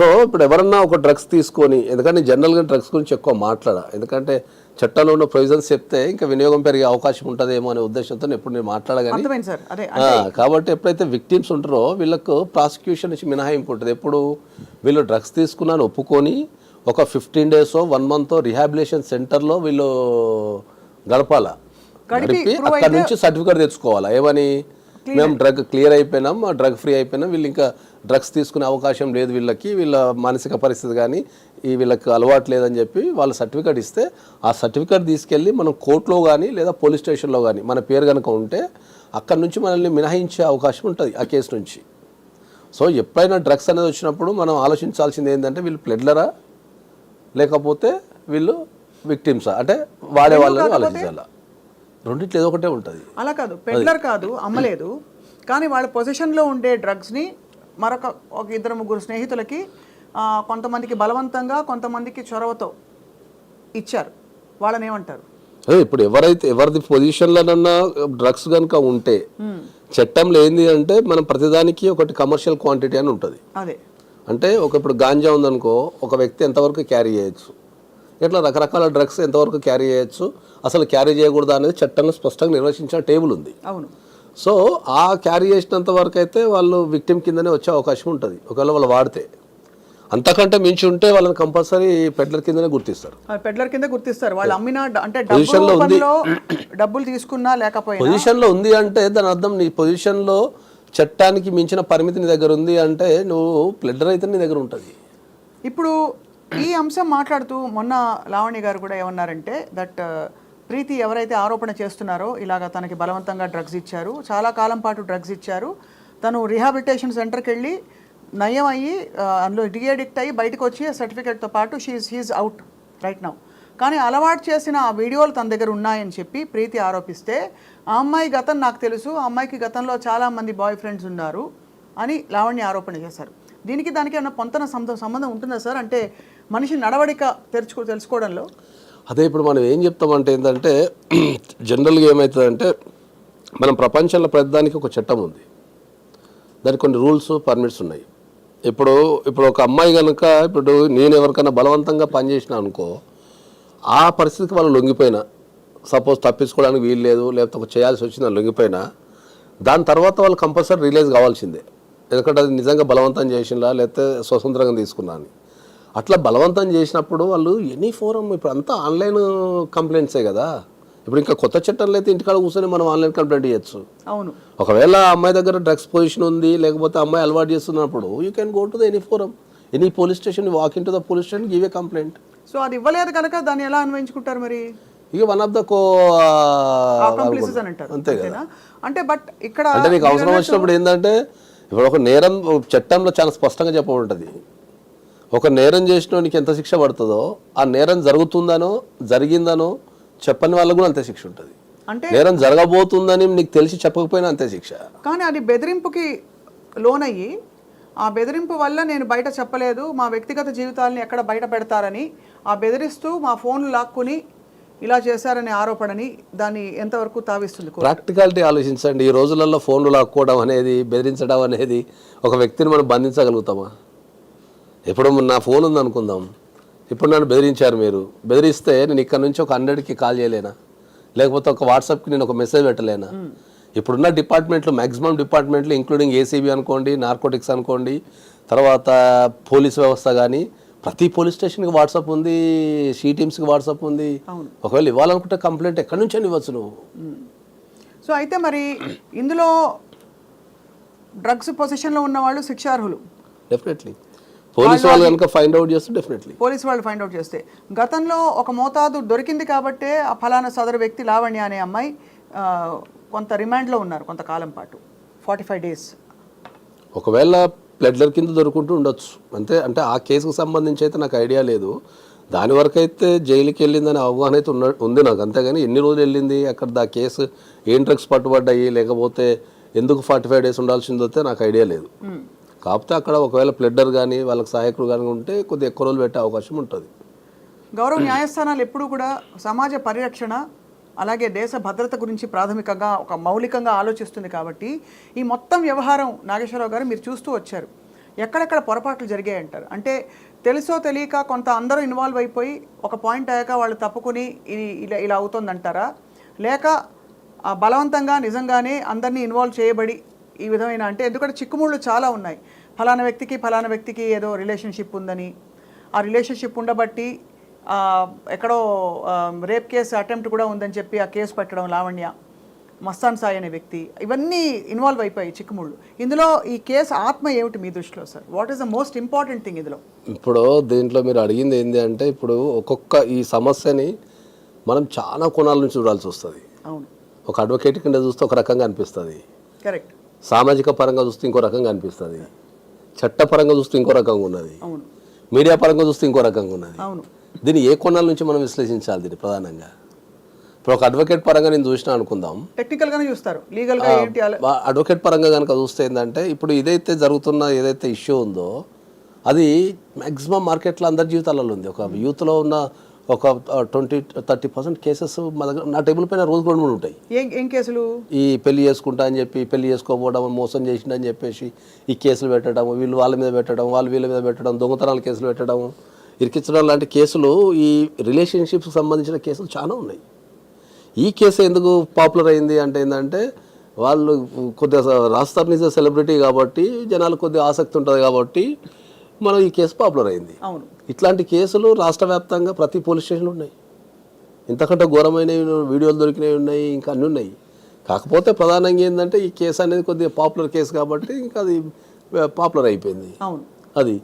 So ఇప్పుడు ఎవరన్నా ఒక డ్రగ్స్ తీసుకొని ఎందుకంటే జనరల్గా డ్రగ్స్ గురించి ఎక్కువ మాట్లాడా. ఎందుకంటే చట్టంలో ఉన్న ప్రొవిజన్స్ చెప్తే ఇంకా వినియోగం పెరిగే అవకాశం ఉంటుందేమో అనే ఉద్దేశంతో ఎప్పుడు నేను మాట్లాడగాని కాబట్టి ఎప్పుడైతే విక్టిమ్స్ ఉంటారో వీళ్ళకు ప్రాసిక్యూషన్ నుంచి మినహాయింపు ఉంటుంది. ఎప్పుడు వీళ్ళు డ్రగ్స్ తీసుకున్నాను ఒప్పుకొని ఒక fifteen days one month rehabilitation సెంటర్లో వీళ్ళు గడపాల? గడిపి అక్కడ నుంచి సర్టిఫికేట్ తెచ్చుకోవాలా? ఏమని? మేము డ్రగ్ క్లియర్ అయిపోయినాం డ్రగ్ ఫ్రీ అయిపోయినాం వీళ్ళు ఇంకా డ్రగ్స్ తీసుకునే అవకాశం లేదు వీళ్ళకి వీళ్ళ మానసిక పరిస్థితి కానీ ఈ వీళ్ళకి అలవాటు లేదని చెప్పి వాళ్ళ సర్టిఫికేట్ ఇస్తే ఆ సర్టిఫికేట్ తీసుకెళ్ళి మనం కోర్టులో కానీ లేదా పోలీస్ స్టేషన్లో కానీ మన పేరు కనుక ఉంటే అక్కడ నుంచి మనల్ని మినహాయించే అవకాశం ఉంటుంది ఆ కేసు నుంచి. సో ఎప్పుడైనా డ్రగ్స్ అనేది వచ్చినప్పుడు మనం ఆలోచించాల్సింది ఏంటంటే వీళ్ళు ప్లెడ్లరా? లేకపోతే వీళ్ళు విక్టిమ్సా? అంటే వాడే వాళ్ళని ఆలోచించాలా? రెండిట్లో ఏదో ఒకటే ఉంటుంది. అలా కాదు. పెడ్లర్ కాదు అమ్మలేదు కానీ వాళ్ళ పొజిషన్లో ఉండే డ్రగ్స్ని మరొక ఒక ఇద్దరు ముగ్గురు స్నేహితులకి కొంతమందికి బలవంతంగా కొంతమందికి చొరవతో ఇచ్చారు. వాళ్ళని ఏమంటారు ఇప్పుడు ఎవరైతే ఎవరిది పొజిషన్లోనన్నా డ్రగ్స్ కనుక ఉంటే చట్టంలో ఏంది అంటే మనం ప్రతిదానికి ఒకటి కమర్షియల్ క్వాంటిటీ అని ఉంటుంది. అదే. అంటే ఒక ఇప్పుడు గాంజా ఉందనుకో ఒక వ్యక్తి ఎంతవరకు క్యారీ చేయొచ్చు? ఇట్లా రకరకాల డ్రగ్స్ ఎంతవరకు క్యారీ చేయొచ్చు? అసలు క్యారీ చేయకూడదు అనేది చట్టంలో స్పష్టంగా నిర్వచించిన టేబుల్ ఉంది. అవును. సో ఆ క్యారీ చేసినంత వరకు అయితే వాళ్ళు విక్టిమ్ కిందనే వచ్చే అవకాశం ఉంటుంది. ఒకవేళ వాళ్ళు వాడితే. అంతకంటే మించి ఉంటే వాళ్ళని కంపల్సరీ పెడ్లర్ కిందనే గుర్తిస్తారు. పెడ్లర్ కింద గుర్తిస్తారు. వాళ్ళు అమ్మిన అంటే Position లో ఉంది. డబ్బులు తీసుకున్నా లేకపోయినా పొజిషన్లో ఉంది అంటే దాని అర్థం నీ పొజిషన్లో చట్టానికి మించిన పరిమితి నీ దగ్గర ఉంది అంటే నువ్వు ప్లెడర్ అయితే నీ దగ్గర ఉంటుంది. ఇప్పుడు ఈ అంశం మాట్లాడుతూ మొన్న లావణ్య గారు కూడా ఏమన్నారంటే దట్ ప్రీతి ఎవరైతే ఆరోపణ చేస్తున్నారో ఇలాగ తనకి బలవంతంగా డ్రగ్స్ ఇచ్చారు. చాలా కాలం పాటు డ్రగ్స్ ఇచ్చారు. తను రీహాబిలిటేషన్ సెంటర్కి వెళ్ళి నయం అయ్యి అందులో డిఎడిక్ట్ అయ్యి బయటకు వచ్చి సర్టిఫికేట్తో పాటు she he's out right now కానీ అలవాటు చేసిన ఆ వీడియోలు తన దగ్గర ఉన్నాయని చెప్పి ప్రీతి ఆరోపిస్తే ఆ అమ్మాయి గతం నాకు తెలుసు ఆ అమ్మాయికి గతంలో చాలామంది బాయ్ ఫ్రెండ్స్ ఉన్నారు అని లావణ్య ఆరోపణ చేశారు. దీనికి దానికి ఏమైనా పొంతన సంబంధం సంబంధం ఉంటుందా సార్? అంటే మనిషి నడవడిక తెరుచుకో తెలుసుకోవడంలో? అదే ఇప్పుడు మనం ఏం చెప్తామంటే ఏంటంటే జనరల్గా ఏమవుతుందంటే మనం ప్రపంచంలో ప్రతిదానికి ఒక చట్టం ఉంది. దానికి కొన్ని రూల్స్ పర్మిట్స్ ఉన్నాయి. ఇప్పుడు ఇప్పుడు ఒక అమ్మాయి కనుక ఇప్పుడు నేను ఎవరికైనా బలవంతంగా పనిచేసిన అనుకో ఆ పరిస్థితికి వాళ్ళు లొంగిపోయినా సపోజ్ తప్పించుకోవడానికి వీలు లేదు లేకపోతే ఒక చేయాల్సి వచ్చింది లొంగిపోయినా దాని తర్వాత వాళ్ళు కంపల్సరీ రిలీజ్ కావాల్సిందే. ఎందుకంటే అది నిజంగా బలవంతం చేసినా లేకపోతే స్వతంత్రంగా తీసుకున్నా అని అట్లా బలవంతం చేసినప్పుడు వాళ్ళు ఎనీ ఫోరం ఇప్పుడు అంతా ఆన్లైన్ కంప్లైంట్సే కదా. ఇప్పుడు ఇంకా కొత్త చట్టంలో అయితే ఇంటికాడ కూర్చొని మనం ఆన్లైన్ కంప్లైంట్ చేయొచ్చు అవును. ఒకవేళ అమ్మాయి దగ్గర డ్రగ్స్ పొజిషన్ ఉంది లేకపోతే అమ్మాయి అలవాటు చేస్తున్నప్పుడు you can go to the any forum any police station walk in to the police station give a complaint so అది ఇవ్వలేదు కనుక దాన్ని ఎలా అన్వయించుకుంటారు మరి? ఇక వన్ ఆఫ్ ద కో అంతే కదా? అంటే బట్ ఇక్కడ అంటే నీకు అవసరం వచ్చినప్పుడు ఏంటంటే ఇప్పుడు ఒక నేరం చట్టంలో చాలా స్పష్టంగా చెప్పబడుతుంది ఒక నేరం చేసినోనికి ఎంత శిక్ష పడుతుందో ఆ నేరం జరుగుతుందనో జరిగిందనో చెప్పని వాళ్ళకు కూడా అంతే శిక్ష ఉంటుంది. అంటే నేరం జరగబోతుందని నీకు తెలిసి చెప్పకపోయినా అంతే శిక్ష. కానీ అది బెదిరింపుకి లోనయ్యి ఆ బెదిరింపు వల్ల నేను బయట చెప్పలేదు మా వ్యక్తిగత జీవితాలని ఎక్కడ బయట పెడతారని ఆ బెదిరిస్తూ మా ఫోన్లు లాక్కుని ఇలా చేశారనే ఆరోపణని దాన్ని ఎంతవరకు తావిస్తుంది? ప్రాక్టికాలిటీ ఆలోచించండి. ఈ రోజులలో ఫోన్లు లాక్కోవడం అనేది బెదిరించడం అనేది ఒక వ్యక్తిని మనం బంధించగలుగుతామా? ఇప్పుడు నా ఫోన్ ఉంది అనుకుందాం. ఇప్పుడు నన్ను బెదిరించారు మీరు. బెదిరిస్తే నేను ఇక్కడ నుంచి ఒక హండ్రెడ్కి కాల్ చేయలేనా? లేకపోతే ఒక వాట్సాప్కి నేను ఒక మెసేజ్ పెట్టలేనా? ఇప్పుడున్న డిపార్ట్మెంట్లు మ్యాక్సిమం డిపార్ట్మెంట్లు ఇంక్లూడింగ్ ఏసీబీ అనుకోండి నార్కోటిక్స్ అనుకోండి తర్వాత పోలీస్ వ్యవస్థ కానీ ప్రతి పోలీస్ స్టేషన్కి వాట్సాప్ ఉంది షీ టీమ్స్కి వాట్సాప్ ఉంది. ఒకవేళ ఇవ్వాలనుకుంటే కంప్లైంట్ ఎక్కడి నుంచి ఇవ్వచ్చు నువ్వు. సో అయితే మరి ఇందులో డ్రగ్స్ పొజిషన్లో ఉన్న వాళ్ళు శిక్షార్హులు. డెఫినెట్లీ పోలీసు వాళ్ళు కనుక ఫైండ్ అవుట్ చేస్తే డెఫినెట్లీ పోలీసు వాళ్ళు ఫైండ్ అవుట్ చేస్తే. గతంలో ఒక మోతాదు దొరికింది కాబట్టే ఆ ఫలానా సదరు వ్యక్తి లావణ్య అనే అమ్మాయి కొంత రిమాండ్లో ఉన్నారు కొంతకాలం పాటు. ఫార్టీ ఫైవ్ డేస్ ఒకవేళ ప్లెడ్లర్ కింద దొరుకుంటూ ఉండొచ్చు. అంతే అంటే ఆ కేసుకు సంబంధించి అయితే నాకు ఐడియా లేదు. దాని వరకు అయితే జైలుకి వెళ్ళిందని అవగాహన అయితే ఉన్న ఉంది నాకు. అంతేగాని ఎన్ని రోజులు వెళ్ళింది అక్కడ దా కేసు ఏం డ్రగ్స్ పట్టుబడ్డాయి లేకపోతే ఎందుకు ఫార్టీ ఫైవ్ డేస్ ఉండాల్సిందో నాకు ఐడియా లేదు. కాకపోతే అక్కడ ఒకవేళ ప్లెడ్డర్ కానీ వాళ్ళకి సహాయకుడు కానీ ఉంటే కొద్దిగా ఎక్కువ రోజులు పెట్టే అవకాశం ఉంటుంది. గౌరవ న్యాయస్థానాలు ఎప్పుడూ కూడా సమాజ పరిరక్షణ అలాగే దేశ భద్రత గురించి ప్రాథమికంగా ఒక మౌలికంగా ఆలోచిస్తుంది కాబట్టి ఈ మొత్తం వ్యవహారం నాగేశ్వరరావు గారు మీరు చూస్తూ వచ్చారు. ఎక్కడెక్కడ పొరపాట్లు జరిగాయి అంటారు అంటే తెలుసో తెలియక కొంత అందరూ ఇన్వాల్వ్ అయిపోయి ఒక పాయింట్ అయ్యాక వాళ్ళు తప్పుకుని ఇది ఇలా ఇలా అవుతుందంటారా? లేక బలవంతంగా నిజంగానే అందరినీ ఇన్వాల్వ్ చేయబడి ఈ విధమైన అంటే ఎందుకంటే చిక్కుముళ్ళు చాలా ఉన్నాయి. ఫలానా వ్యక్తికి ఫలానా వ్యక్తికి ఏదో రిలేషన్షిప్ ఉందని. ఆ రిలేషన్షిప్ ఉండబట్టి ఎక్కడో రేప్ కేసు అటెంప్ట్ కూడా ఉందని చెప్పి ఆ కేసు పెట్టడం లావణ్య మస్తాన్ సాయి అనే వ్యక్తి ఇవన్నీ ఇన్వాల్వ్ అయిపోయాయి చిక్కుముళ్ళు. ఇందులో ఈ కేసు ఆత్మ ఏమిటి మీ దృష్టిలో sir? What is the most important thing ఇందులో? ఇప్పుడు దీంట్లో మీరు అడిగింది ఏంటి అంటే ఇప్పుడు ఒక్కొక్క ఈ సమస్యని మనం చాలా కోణాల నుంచి చూడాల్సి వస్తుంది. అవును. ఒక అడ్వకేట్ కింద చూస్తే ఒక రకంగా అనిపిస్తుంది. కరెక్ట్ సామాజిక పరంగా చూస్తే ఇంకో రకంగా అనిపిస్తుంది. చట్టపరంగా చూస్తే ఇంకో రకంగా ఉన్నది. మీడియా పరంగా చూస్తే ఇంకో రకంగా ఉన్నది. దీన్ని ఏ కోణాల నుంచి మనం విశ్లేషించాలి దీన్ని ప్రధానంగా? ఇప్పుడు ఒక అడ్వకేట్ పరంగా నేను చూసినా అనుకుందాం. టెక్నికల్ గానే చూస్తారు. లీగల్గా ఏంటి అలా- ఆ అడ్వకేట్ పరంగా కనుక చూస్తే ఏంటంటే ఇప్పుడు ఇదైతే జరుగుతున్న ఏదైతే ఇష్యూ ఉందో అది మ్యాక్సిమం మార్కెట్లో అందరి జీవితాలలో ఉంది. ఒక యూత్లో ఉన్న ఒక ట్వంటీ థర్టీ పర్సెంట్ కేసెస్ మా దగ్గర నా టేబుల్ పైన రోజు రెండు మూడు ఉంటాయి. ఏం ఏం కేసులు? ఈ పెళ్ళి చేసుకుంటా అని చెప్పి పెళ్ళి చేసుకోపోవడం మోసం చేసిండని చెప్పేసి ఈ కేసులు పెట్టడం వీళ్ళు వాళ్ళ మీద పెట్టడం వాళ్ళు వీళ్ళ మీద పెట్టడం దొంగతనాల కేసులు పెట్టడం ఇరికించడం లాంటి కేసులు ఈ రిలేషన్షిప్స్ సంబంధించిన కేసులు చాలా ఉన్నాయి. ఈ కేసు ఎందుకు పాపులర్ అయింది అంటే ఏంటంటే వాళ్ళు కొద్దిగా రాస్తారు సెలబ్రిటీ కాబట్టి జనాలు కొద్దిగా ఆసక్తి ఉంటుంది కాబట్టి మనం ఈ కేసు పాపులర్ అయింది. అవును. ఇట్లాంటి కేసులు రాష్ట్ర వ్యాప్తంగా ప్రతి పోలీస్ స్టేషన్లో ఉన్నాయి. ఇంతకంటే ఘోరమైనవి వీడియోలు దొరికినవి ఉన్నాయి ఇంకా అన్నీ ఉన్నాయి. కాకపోతే ప్రధానంగా ఏంటంటే ఈ కేసు అనేది కొద్దిగా పాపులర్ కేసు కాబట్టి ఇంకా అది పాపులర్ అయిపోయింది. అవును. అది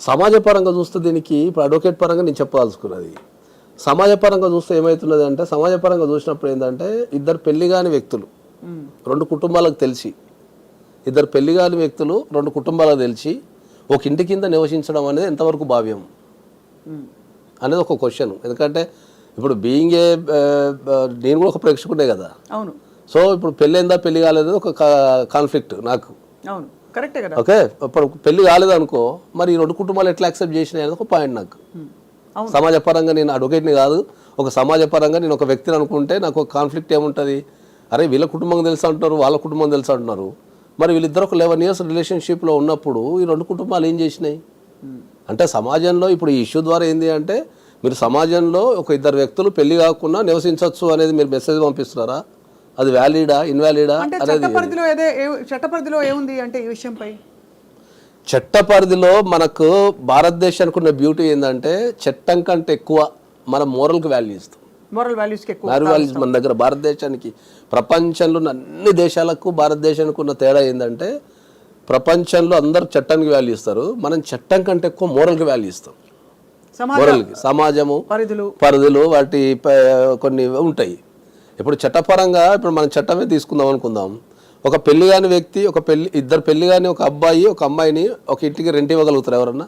సమాజ పరంగా చూస్తే దీనికి ఇప్పుడు అడ్వకేట్ పరంగా నేను చెప్పదలుచుకున్నది. సమాజ పరంగా చూస్తే ఏమవుతున్నది అంటే సమాజ పరంగా చూసినప్పుడు ఏంటంటే ఇద్దరు పెళ్ళి కాని వ్యక్తులు. రెండు కుటుంబాలకు తెలిసి ఇద్దరు పెళ్ళి కాని వ్యక్తులు రెండు కుటుంబాలకు తెలిసి ఒక ఇంటి కింద నివసించడం అనేది ఎంతవరకు భావ్యం. అనేది ఒక క్వశ్చన్ ఎందుకంటే ఇప్పుడు బీయింగ్ ఏ నేను కూడా ఒక ప్రేక్షకుడే కదా. అవును. సో ఇప్పుడు పెళ్ళైందా పెళ్ళి కాలేదు ఒక కాన్ఫ్లిక్ట్ నాకు. అవును. కరెక్టే కదా. ఓకే? ఇప్పుడు పెళ్ళి కాలేదు అనుకో మరి ఈ రెండు కుటుంబాలు ఎట్లా యాక్సెప్ట్ చేసినాయి అనేది ఒక పాయింట్ నాకు. మ్మ్. అవును. సమాజ పరంగా నేను అడ్వకేట్ని కాదు. ఒక సమాజ పరంగా నేను ఒక వ్యక్తిని అనుకుంటే నాకు ఒక కాన్ఫ్లిక్ట్ ఏముంటుంది? అరే వీళ్ళ కుటుంబం తెలుసు అంటున్నారు వాళ్ళ కుటుంబం తెలుసు అంటున్నారు? మరి వీళ్ళిద్దరు ఒక లెవెన్ ఇయర్స్ రిలేషన్షిప్లో ఉన్నప్పుడు ఈ రెండు కుటుంబాలు ఏం చేసినాయి. అంటే సమాజంలో ఇప్పుడు ఈ ఇష్యూ ద్వారా ఏంటి అంటే మీరు సమాజంలో ఒక ఇద్దరు వ్యక్తులు పెళ్ళి కాకుండా నివసించవచ్చు అనేది మీరు మెసేజ్ పంపిస్తున్నారా? అది వ్యాలిడా ఇన్వాలిడా అంటే అనేది చట్ట పరిధిలో ఏదే ఏ- చట్ట పరిధిలో ఏముంది అంటే ఈ విషయంపై? చట్ట పరిధిలో మనకు భారతదేశానికి ఉన్న బ్యూటీ ఏంటంటే చట్టం కంటే ఎక్కువ మన మోరల్కి వాల్యూ ఇస్తాం మోరల్ వాల్యూస్కి ఎక్కువ వాల్యూ వాల్యూస్ మన దగ్గర భారతదేశానికి ప్రపంచంలో ఉన్న అన్ని దేశాలకు భారతదేశానికి ఉన్న తేడా ఏంటంటే ప్రపంచంలో అందరూ చట్టానికి వాల్యూ ఇస్తారు. మనం చట్టం కంటే ఎక్కువ మోరల్కి వాల్యూ ఇస్తాం. మోరల్కి సమాజము పరిధులు. పరిధులు వాటి కొన్ని ఉంటాయి. ఇప్పుడు చట్టపరంగా ఇప్పుడు మనం చట్టమే తీసుకుందాం అనుకుందాం. ఒక పెళ్ళి కాని వ్యక్తి ఒక పెళ్ళి ఇద్దరు పెళ్ళి కాని ఒక అబ్బాయి ఒక అమ్మాయిని ఒక ఇంటికి రెంట్ ఇవ్వగలుగుతారా ఎవరన్నా?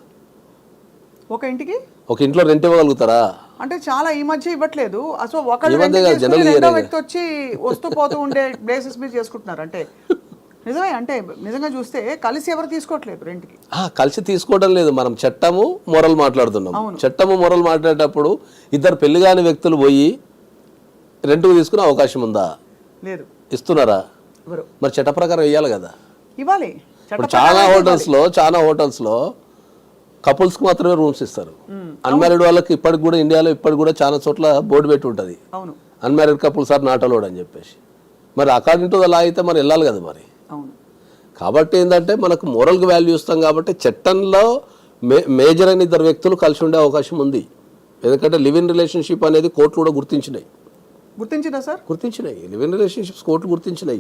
ఒక ఇంటికి? ఒక ఇంట్లో రెంట్ ఇవ్వగలుగుతారా? అంటే చాలా ఈ మధ్య ఇవ్వట్లేదు. అసలు ఇయ్యలేదు. వ్యక్తి వచ్చి వస్తూ పోతూ ఉండే ప్లేసెస్ మీద చేసుకుంటున్నారు. అంటే నిజమే అంటే నిజంగా చూస్తే కలిసి ఎవరు తీసుకోవట్లేదు రెంట్కి. ఆ, కలిసి తీసుకోవడం లేదు. మనం చట్టము మొరల్ మాట్లాడుతున్నాం. చట్టము మొరల్ మాట్లాడేటప్పుడు ఇద్దరు పెళ్ళి కాని వ్యక్తులు పోయి రెంట్కు తీసుకునే అవకాశం ఉందా? లేదు. ఇస్తున్నారా? మరి చట్ట ప్రకారం ఇవ్వాలి కదా. ఇవ్వాలి. ఇప్పుడు చాలా హోటల్స్లో చాలా హోటల్స్లో కపుల్స్కి మాత్రమే రూమ్స్ ఇస్తారు. అన్మ్యారీడ్ వాళ్ళకి ఇప్పటికి కూడా ఇండియాలో ఇప్పటికి కూడా చాలా చోట్ల బోర్డు పెట్టి ఉంటుంది. Unmarried couples are not allowed అని చెప్పేసి. మరి అకార్డింగ్ టు ద లా అయితే మరి వెళ్ళాలి కదా మరి. కాబట్టి ఏంటంటే మనకు మోరల్కి వాల్యూ ఇస్తాం కాబట్టి చట్టంలో మే మేజర్ అయిన ఇద్దరు వ్యక్తులు కలిసి ఉండే అవకాశం ఉంది. ఎందుకంటే లివ్ ఇన్ రిలేషన్షిప్ అనేది కోర్టులు కూడా గుర్తించినాయి. గుర్తించిందా సార్? గుర్తించినాయి. లివ్ ఇన్ రిలేషన్షిప్స్ కోర్టులు గుర్తించినాయి.